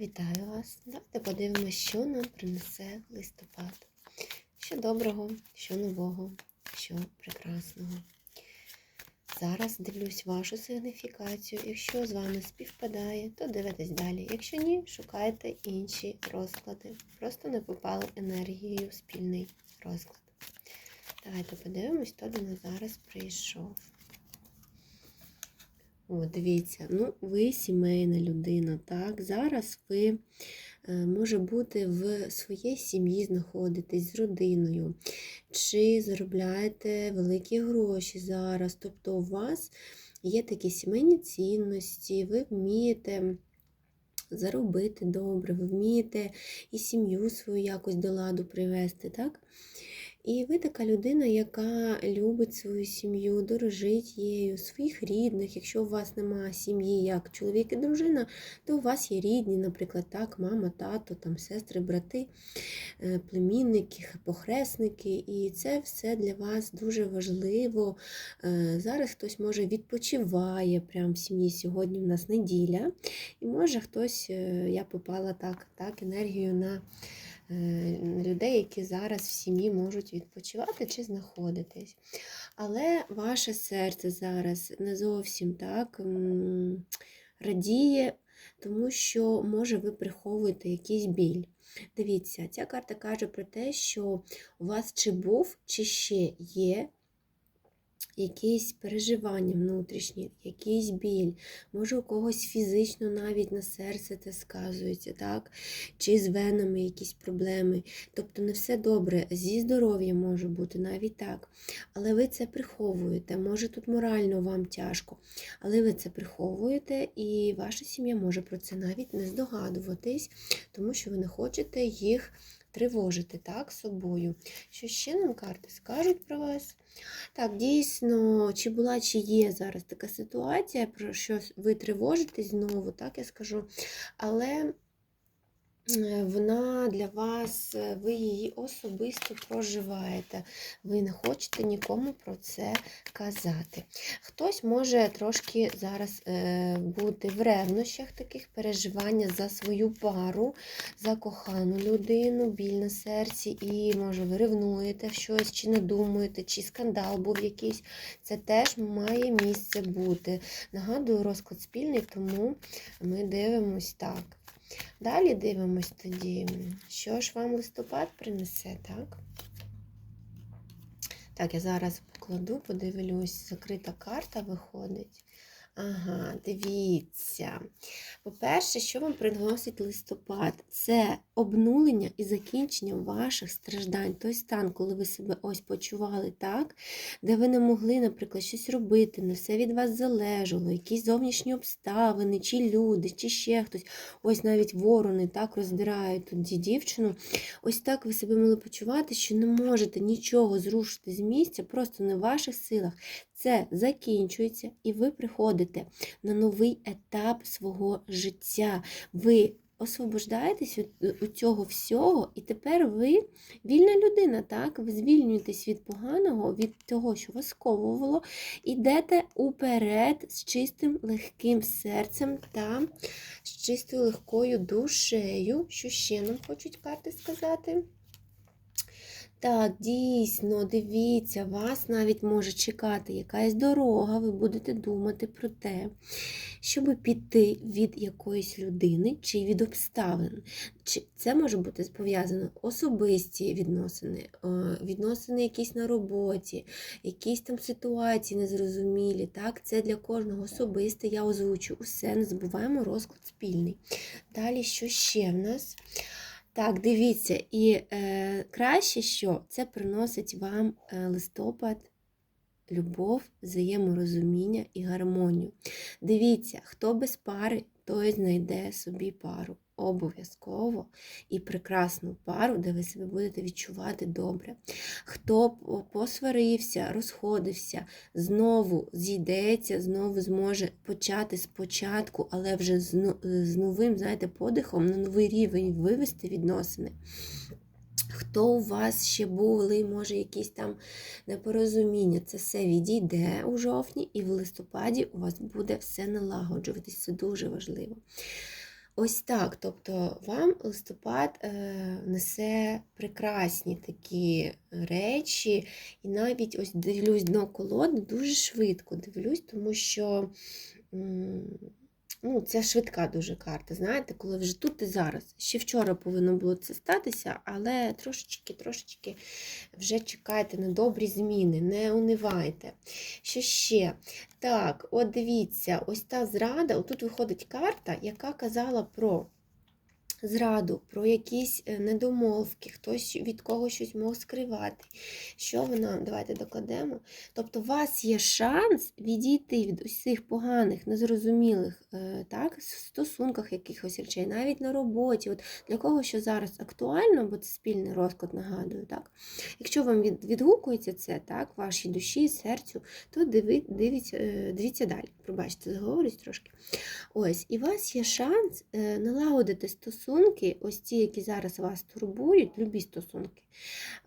Вітаю вас! Давайте подивимося, що нам принесе листопад. Що доброго, що нового, що прекрасного. Зараз дивлюсь вашу сигніфікацію. Якщо з вами співпадає, то дивитесь далі. Якщо ні, шукайте інші розклади. Просто не попали енергією в спільний розклад. Давайте подивимось, хто до нас зараз прийшов. О, дивіться, ну, ви сімейна людина, так? Зараз ви, е, може бути, в своїй сім'ї знаходитесь з родиною, чи заробляєте великі гроші зараз. Тобто у вас є такі сімейні цінності, ви вмієте заробити добре, ви вмієте і сім'ю свою якось до ладу привести, так? І ви така людина, яка любить свою сім'ю, дорожить її, своїх рідних. Якщо у вас немає сім'ї, як чоловік і дружина, то у вас є рідні, наприклад, так, мама, тато, там, сестри, брати, е, племінники, похресники. І це все для вас дуже важливо. Е, Зараз хтось може відпочиває прямо в сім'ї. Сьогодні в нас неділя. І може хтось, е, я попала так, так, енергію на. Е, людей, які зараз в сім'ї можуть відпочивати чи знаходитись. Але ваше серце зараз не зовсім так радіє, тому що, може, ви приховуєте якийсь біль. Дивіться, ця карта каже про те, що у вас чи був, чи ще є якісь переживання внутрішні, якийсь біль, може у когось фізично навіть на серце це сказується, так? чи з венами якісь проблеми. Тобто не все добре, зі здоров'ям може бути навіть так. Але ви це приховуєте. Може тут морально вам тяжко, але ви це приховуєте, і ваша сім'я може про це навіть не здогадуватись, тому що ви не хочете їх тривожити так, собою. Що ще нам карти скажуть про вас? Так, дійсно, чи була, чи є зараз така ситуація, про що ви тривожитесь знову, так я скажу. Але вона для вас, е, ви її особисто проживаєте. Ви не хочете нікому про це казати. Хтось може трошки зараз е, бути в ревнощах таких переживання за свою пару, за кохану людину, біль на серці, і, може, ви ревнуєте щось, чи не думаєте, чи скандал був якийсь. Це теж має місце бути. Нагадую, розклад спільний, тому ми дивимось так. Далі дивимось тоді, що ж вам листопад принесе, так? Так, я зараз покладу, подивлюсь, закрита карта виходить. Ага, дивіться. По-перше, що вам приносить листопад? Це обнулення і закінчення ваших страждань. Той стан, коли ви себе ось почували так, де ви не могли, наприклад, щось робити, не все від вас залежало, якісь зовнішні обставини, чи люди, чи ще хтось. Ось навіть ворони так роздирають тоді дівчину. Ось так ви себе могли почувати, що не можете нічого зрушити з місця, просто не в ваших силах. Це закінчується, і ви приходите на новий етап свого життя. Ви освобождаєтесь від цього всього, і тепер ви вільна людина, так? Ви звільнюєтесь від поганого, від того, що вас сковувало, ідете уперед з чистим легким серцем та з чистою легкою душею. Що ще нам хочуть карти сказати? Так, дійсно, дивіться, вас навіть може чекати якась дорога, ви будете думати про те, щоб піти від якоїсь людини чи від обставин. Це може бути пов'язано особисті відносини, е, відносини якісь на роботі, якісь там ситуації незрозумілі. Так, Це для кожного особисте, я озвучу усе, не забуваємо розклад спільний. Далі, що ще в нас? Так, дивіться, і е, краще, що це приносить вам е, листопад, любов, взаєморозуміння і гармонію. Дивіться, хто без пари, той знайде собі пару. Обов'язково і прекрасну пару, де ви себе будете відчувати добре. Хто посварився, розходився, знову зійдеться, знову зможе почати спочатку, але вже з новим, знаєте, подихом на новий рівень вивести відносини. Хто у вас ще були, може, якісь там непорозуміння, це все відійде у жовтні, і в листопаді у вас буде все налагоджуватись. Це дуже важливо. Ось так. Тобто вам листопад е, несе прекрасні такі речі, і навіть ось дивлюсь дно колоди дуже швидко дивлюсь, тому що. м, Ну, це швидка дуже карта, знаєте, коли вже тут і зараз. Ще вчора повинно було це статися, але трошечки, трошечки вже чекайте на добрі зміни, не унивайте. Що ще? Так, от дивіться, ось та зрада, отут виходить карта, яка казала про зраду, про якісь е, недомовки, хтось від когось щось мог скривати. Що вона, давайте докладемо. Тобто, у вас є шанс відійти від усіх поганих, незрозумілих е, так, стосунках якихось речей, навіть на роботі. От Для кого що зараз актуально, бо це спільний розклад, нагадую. так. Якщо вам відгукується це, так, вашій душі, серцю, то диви, дивіться, е, дивіться далі. Пробачте, заговорюсь трошки. Ось, і у вас є шанс налагодити стосунки, ось ті, які зараз вас турбують, любі стосунки,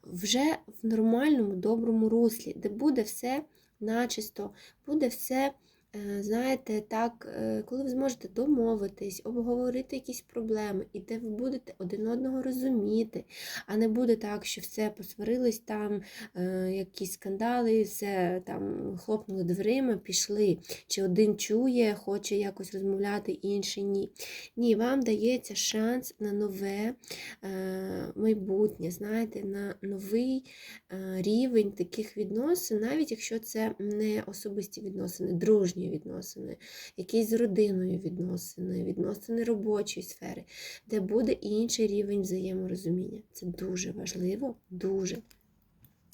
вже в нормальному, доброму руслі, де буде все начисто, буде все. Е, Знаєте, так, е, коли ви зможете домовитись, обговорити якісь проблеми, і де ви будете один одного розуміти, а не буде так, що все посварились там, е, якісь скандали, все там хлопнули дверима, пішли. Чи один чує, хоче якось розмовляти, інший ні. Ні, вам дається шанс на нове майбутнє, знаєте, на новий рівень таких відносин, навіть якщо це не особисті відносини, дружні відносини, якісь з родиною відносини, відносини робочої сфери, де буде інший рівень взаєморозуміння. Це дуже важливо, дуже.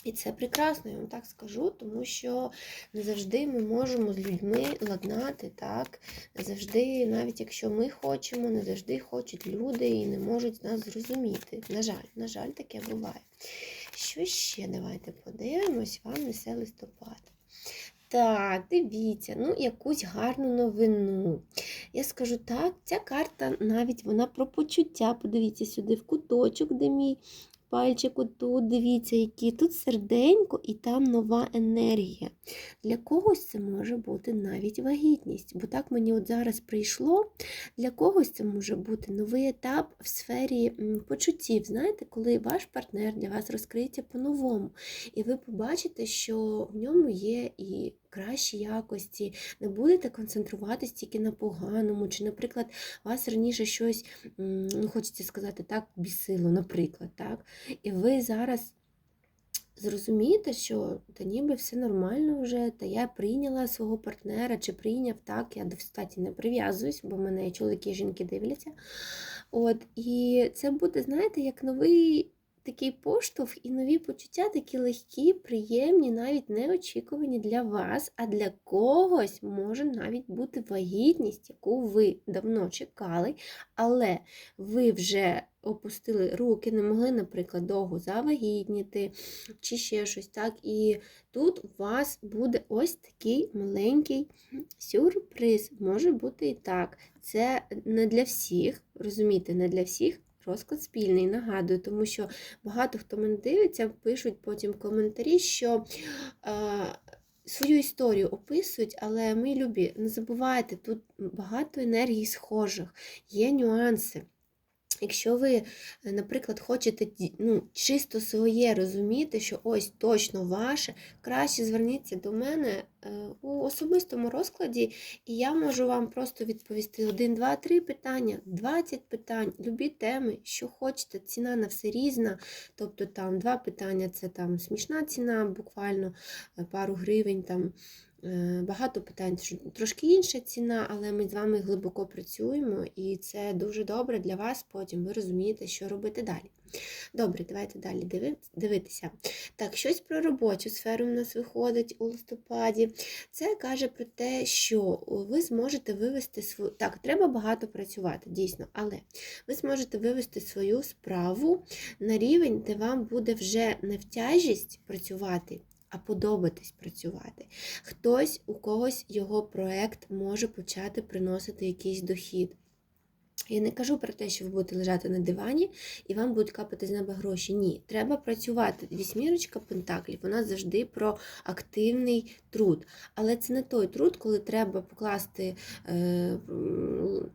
І це прекрасно, я вам так скажу, тому що не завжди ми можемо з людьми ладнати, так? Не завжди, навіть якщо ми хочемо, не завжди хочуть люди і не можуть нас зрозуміти. На жаль, на жаль, таке буває. Що ще? Давайте подивимось, вам несе листопад. Так, дивіться, ну якусь гарну новину. Я скажу так, ця карта навіть вона про почуття. Подивіться сюди в куточок, де мій пальчик отут, дивіться, які тут серденько і там нова енергія. Для когось це може бути навіть вагітність, бо так мені от зараз прийшло. Для когось це може бути новий етап в сфері почуттів. Знаєте, коли ваш партнер для вас розкриється по-новому, і ви побачите, що в ньому є і кращі якості, не будете концентруватись тільки на поганому, чи, наприклад, вас раніше щось, ну, хочеться сказати, так, бісило, наприклад, так, і ви зараз. Зрозумієте, що та ніби все нормально вже, та я прийняла свого партнера, чи прийняв так, я до статі не прив'язуюсь, бо мене чоловіки і жінки дивляться. От, І це буде, знаєте, як новий такий поштовх і нові почуття, такі легкі, приємні, навіть неочікувані для вас, а для когось може навіть бути вагітність, яку ви давно чекали, але ви вже опустили руки, не могли, наприклад, довго завагітніти чи ще щось. так. І тут у вас буде ось такий маленький сюрприз. Може бути і так. Це не для всіх, розумієте, не для всіх. Розклад спільний, нагадую, тому що багато хто мене дивиться, пишуть потім коментарі, що е, свою історію описують, але ми любі, не забувайте, тут багато енергій схожих, є нюанси. Якщо ви, е, наприклад, хочете ну, чисто своє розуміти, що ось точно ваше, краще зверніться до мене е, у особистому розкладі, і я можу вам просто відповісти 1, 2, 3 питання, 20 питань, любі теми, що хочете, ціна на все різна. Тобто там два питання це там смішна ціна, буквально е, пару гривень. там. Е, Багато питань що трошки інша ціна, але ми з вами глибоко працюємо, і це дуже добре для вас. Потім ви розумієте, що робити далі. Добре, давайте далі дивитися. Так, щось про робочу сферу в нас виходить у листопаді. Це каже про те, що ви зможете вивести свою. Так, треба багато працювати, дійсно, але ви зможете вивести свою справу на рівень, де вам буде вже не в тяжість працювати. А подобатись працювати. Хтось, у когось його проект може почати приносити якийсь дохід. Я не кажу про те, що ви будете лежати на дивані і вам будуть капати з неба гроші. Ні, треба працювати. Вісьмірочка Пентаклів, вона завжди про активний труд. Але це не той труд, коли треба покласти е,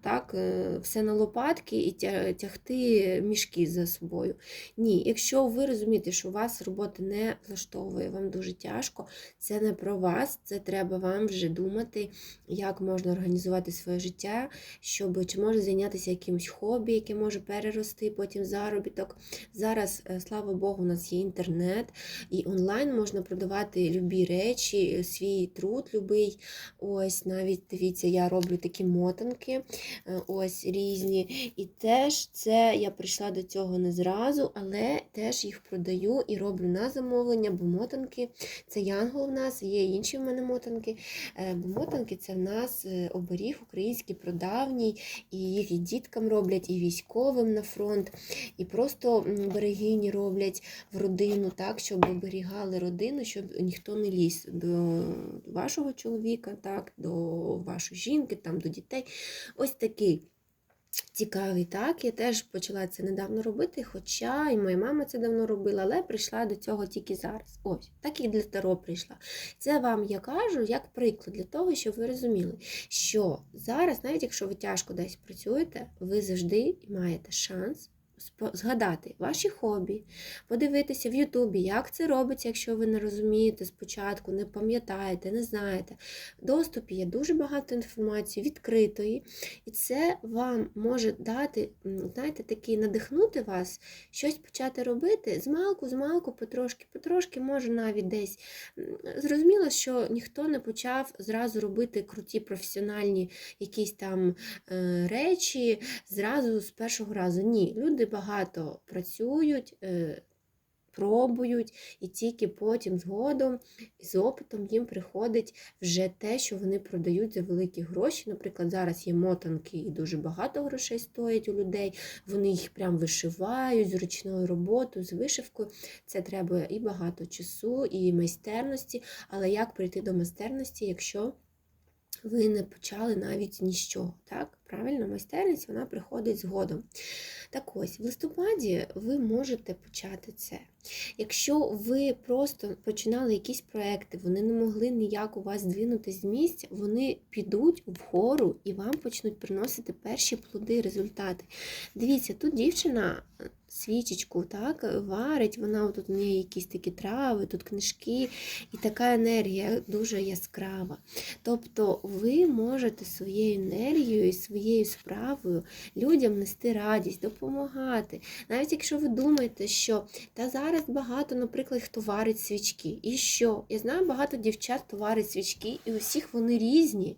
так, е, все на лопатки і тягти мішки за собою. Ні, якщо ви розумієте, що у вас робота не влаштовує, вам дуже тяжко, це не про вас, це треба вам вже думати, як можна організувати своє життя, щоб чи може зайнятися якимось хобі, яке може перерости потім заробіток. Зараз, е, слава Богу, у нас є інтернет, і онлайн можна продавати любі речі, е, свій труд любий. Ось навіть дивіться, я роблю такі мотанки, е, ось різні. І теж це я прийшла до цього не зразу, але теж їх продаю і роблю на замовлення, бо мотанки це янгол в нас, є інші в мене мотанки. Бо мотанки це в нас оберіг український продавній, і їх і діткам роблять, і військовим на фронт, і просто берегині роблять в родину, так, щоб оберігали родину, щоб ніхто не ліз до вашого чоловіка, так, до вашої жінки, там, до дітей. Ось такий. Цікавий, так. Я теж почала це недавно робити, хоча і моя мама це давно робила, але прийшла до цього тільки зараз. Ось, так і для Таро прийшла. Це вам я кажу як приклад для того, щоб ви розуміли, що зараз, навіть якщо ви тяжко десь працюєте, ви завжди маєте шанс згадати ваші хобі, подивитися в Ютубі, як це робиться, якщо ви не розумієте спочатку, не пам'ятаєте, не знаєте. В доступі є дуже багато інформації відкритої, і це вам може дати, знаєте, такий надихнути вас, щось почати робити з малку, з малку, потрошки, потрошки, може навіть десь. Зрозуміло, що ніхто не почав зразу робити круті професіональні якісь там е, речі зразу з першого разу. Ні, люди багато працюють. е, Пробують, і тільки потім згодом з опитом їм приходить вже те, що вони продають за великі гроші. Наприклад, зараз є мотанки і дуже багато грошей стоять у людей. Вони їх прям вишивають з ручною роботою, з вишивкою. Це треба і багато часу, і майстерності. Але як прийти до майстерності, якщо ви не почали навіть ні з чого, так? Правильно, майстерність вона приходить згодом. Так ось, в листопаді ви можете почати це. Якщо ви просто починали якісь проекти, вони не могли ніяк у вас здвинутися з місця, вони підуть вгору і вам почнуть приносити перші плоди, результати. Дивіться, тут дівчина свічечку так, варить, вона тут у неї якісь такі трави, тут книжки, і така енергія дуже яскрава. Тобто ви можете своєю енергією і своєю справою людям нести радість, допомагати. Навіть якщо ви думаєте, що та зараз багато, наприклад, хто варить свічки. І що? Я знаю багато дівчат, хто варить свічки, і у всіх вони різні.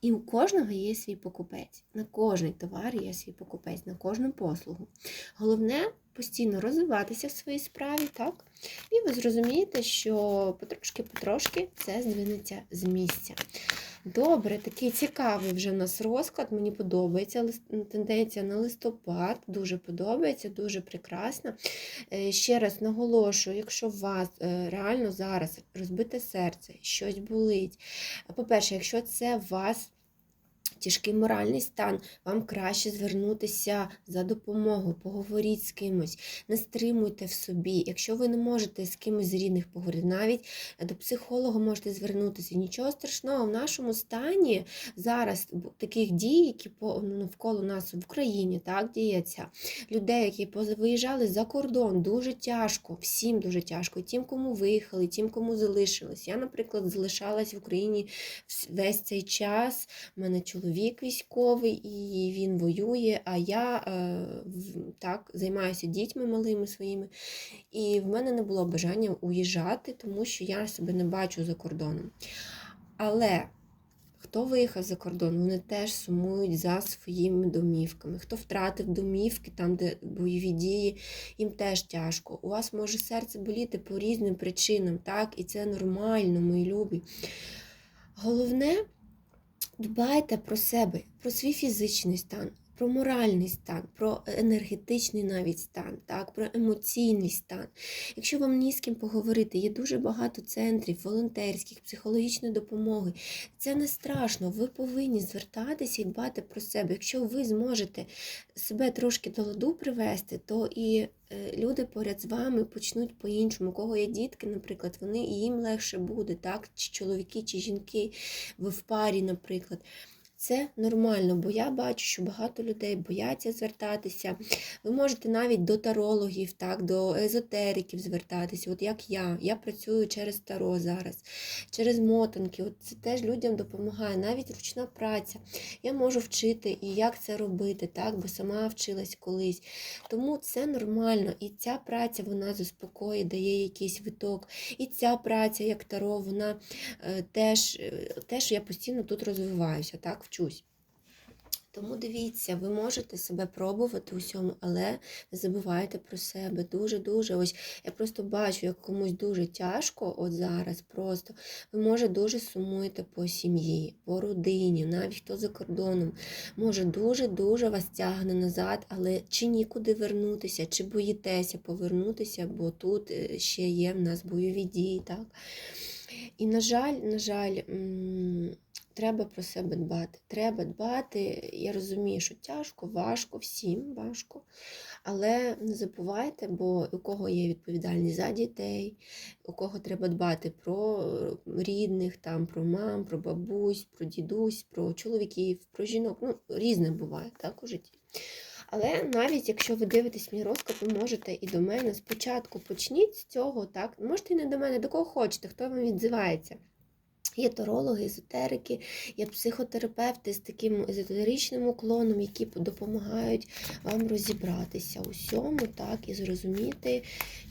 І у кожного є свій покупець. На кожний товар є свій покупець, на кожну послугу. Головне постійно розвиватися в своїй справі, так? І ви зрозумієте, що потрошки-потрошки це здвинеться з місця. Добре, такий цікавий вже в нас розклад. Мені подобається тенденція на листопад. Дуже подобається, дуже прекрасна. Е, Ще раз наголошую, якщо у вас е, реально зараз розбите серце, щось болить. По-перше, якщо це вас тяжкий моральний стан, вам краще звернутися за допомогою, поговоріть з кимось, не стримуйте в собі. Якщо ви не можете з кимось з рідних поговорити, навіть до психолога можете звернутися. Нічого страшного в нашому стані зараз таких дій, які ну, навколо нас в Україні так діється. Людей, які виїжджали за кордон, дуже тяжко, всім дуже тяжко. Тим, кому виїхали, тим, кому залишилось. Я, наприклад, залишалась в Україні весь цей час. Мене чоловік військовий, і він воює, а я е, так, займаюся дітьми малими своїми. І в мене не було бажання уїжджати, тому що я себе не бачу за кордоном. Але хто виїхав за кордон, вони теж сумують за своїми домівками. Хто втратив домівки, там, де бойові дії, їм теж тяжко. У вас може серце боліти по різним причинам, так? І це нормально, мої любі. Головне, дбайте про себе, про свій фізичний стан. Про моральний стан, про енергетичний навіть стан, так, про емоційний стан. Якщо вам ні з ким поговорити, є дуже багато центрів, волонтерських, психологічної допомоги. Це не страшно, ви повинні звертатися і дбати про себе. Якщо ви зможете себе трошки до ладу привести, то і е, люди поряд з вами почнуть по-іншому. У кого є дітки, наприклад, вони їм легше буде, так, чи чоловіки, чи жінки, ви в парі, наприклад. Це нормально, бо я бачу, що багато людей бояться звертатися. Ви можете навіть до тарологів, так, до езотериків звертатися. От як я. Я працюю через таро зараз, через мотанки. От Це теж людям допомагає, навіть ручна праця. Я можу вчити і як це робити, так, бо сама вчилась колись. Тому це нормально. І ця праця вона заспокоює, дає якийсь виток. І ця праця, як таро, вона е, теж, е, теж я постійно тут розвиваюся, так, вчусь. Тому дивіться, ви можете себе пробувати у всьому, але не забувайте про себе. Дуже-дуже. Ось я просто бачу, як комусь дуже тяжко, от зараз просто. Ви може дуже сумуєте по сім'ї, по родині, навіть хто за кордоном. Може дуже-дуже вас тягне назад, але чи нікуди вернутися, чи боїтеся повернутися, бо тут е, ще є в нас бойові дії, так? І, на жаль, на жаль, треба про себе дбати. Треба дбати. Я розумію, що тяжко, важко, всім важко. Але не забувайте, бо у кого є відповідальність за дітей, у кого треба дбати про рідних, там, про мам, про бабусь, про дідусь, про чоловіків, про жінок. Ну, різне буває так, у житті. Але навіть якщо ви дивитесь мій розклад, ви можете і до мене спочатку почніть з цього, так? Можете і не до мене, до кого хочете, хто вам відзивається. Є торологи, езотерики, є психотерапевти з таким езотеричним уклоном, які допомагають вам розібратися у всьому, так, і зрозуміти,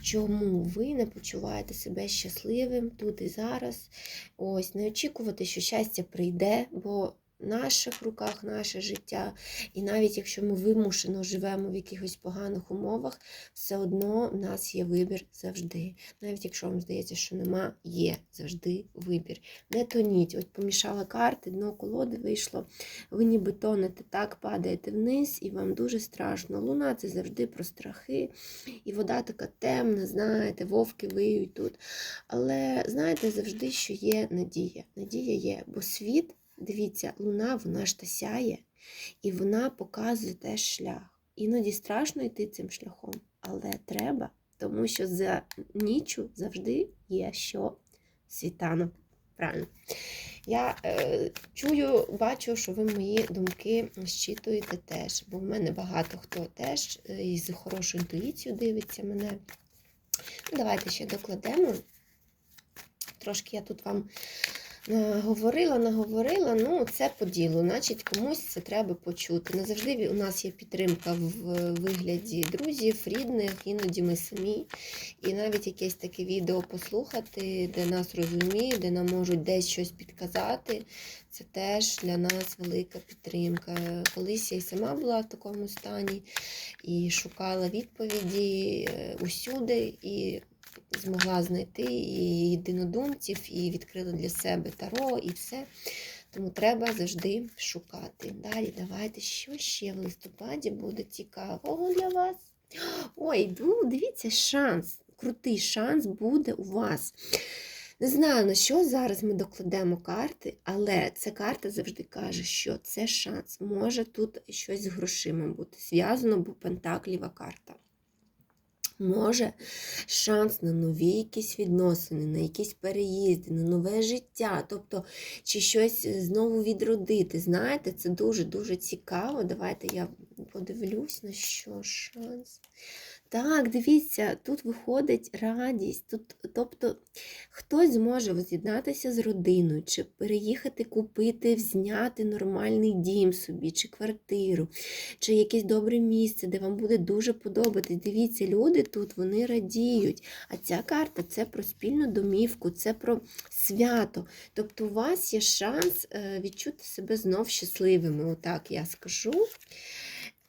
чому ви не почуваєте себе щасливим тут і зараз. Ось, не очікувати, що щастя прийде, бо наших руках наше життя. І навіть якщо ми вимушено живемо в якихось поганих умовах, все одно в нас є вибір завжди. Навіть якщо вам здається, що нема, є завжди вибір. Не тоніть. От помішала карти, дно колоди вийшло. Ви ніби тонете, так падаєте вниз, і вам дуже страшно. Луна це завжди про страхи. І вода така темна, знаєте, вовки виють тут. Але знаєте завжди, що є надія. Надія є, бо світ. Дивіться, луна, вона ж та сяє, і вона показує теж шлях. Іноді страшно йти цим шляхом, але треба, тому що за ніччю завжди є що світанок. Правильно. Я е, чую, бачу, що ви мої думки щитуєте теж, бо в мене багато хто теж е, із хорошою інтуїцією дивиться мене. Ну, Давайте ще докладемо. Трошки я тут вам Говорила, наговорила, ну це по ділу, значить комусь це треба почути. Не завжди у нас є підтримка в вигляді друзів, рідних, іноді ми самі. І навіть якесь таке відео послухати, де нас розуміють, де нам можуть десь щось підказати. Це теж для нас велика підтримка. Колись я й сама була в такому стані і шукала відповіді е, усюди. і змогла знайти і єдинодумців, і відкрила для себе таро, і все. Тому треба завжди шукати. Далі давайте, що ще в листопаді буде цікавого для вас. Ой, ну, дивіться, шанс. Крутий шанс буде у вас. Не знаю, на що зараз ми докладемо карти, але ця карта завжди каже, що це шанс. Може тут щось з грошима бути зв'язано, бо пентакліва карта може шанс на нові якісь відносини, на якісь переїзди, на нове життя, тобто чи щось знову відродити. Знаєте, це дуже-дуже цікаво. Давайте я подивлюсь, на що шанс. Так, дивіться, тут виходить радість. Тут, Тобто хтось зможе воз'єднатися з родиною, чи переїхати, купити, зняти нормальний дім собі, чи квартиру, чи якесь добре місце, де вам буде дуже подобатись. Дивіться, люди тут вони радіють. А ця карта це про спільну домівку, це про свято. Тобто, у вас є шанс е, відчути себе знов щасливими. Отак я скажу.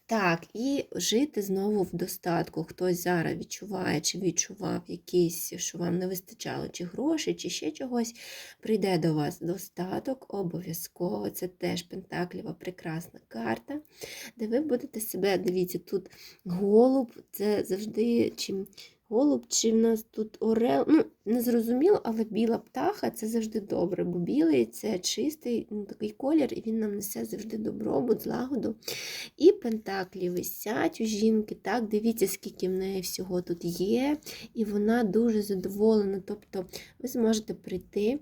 Так, і жити знову в достатку. Хтось зараз відчуває чи відчував якийсь, що вам не вистачало чи грошей, чи ще чогось. Прийде до вас достаток, обов'язково. Це теж пентакліва прекрасна карта, де ви будете себе, дивіться, тут голуб, це завжди чим. Голуб, чи в нас тут орел, ну, не зрозуміло, але біла птаха це завжди добре, бо білий це чистий ну, такий колір, і він нам несе завжди добробут, злагоду. І пентаклі висять у жінки. Так, дивіться, скільки в неї всього тут є, і вона дуже задоволена. Тобто ви зможете прийти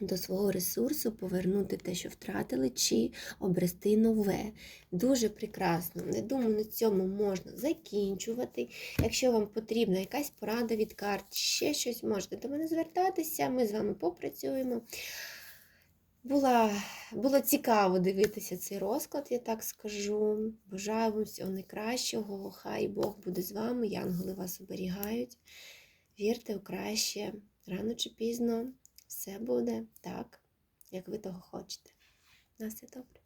до свого ресурсу, повернути те, що втратили, чи обрести нове. Дуже прекрасно. Не думаю, на цьому можна закінчувати. Якщо вам потрібна якась порада від карт, ще щось, можете до мене звертатися, ми з вами попрацюємо. Була, було цікаво дивитися цей розклад, я так скажу. Бажаю вам всього найкращого. Хай Бог буде з вами, янголи вас оберігають. Вірте у краще, рано чи пізно все буде так, як ви того хочете. На все добре.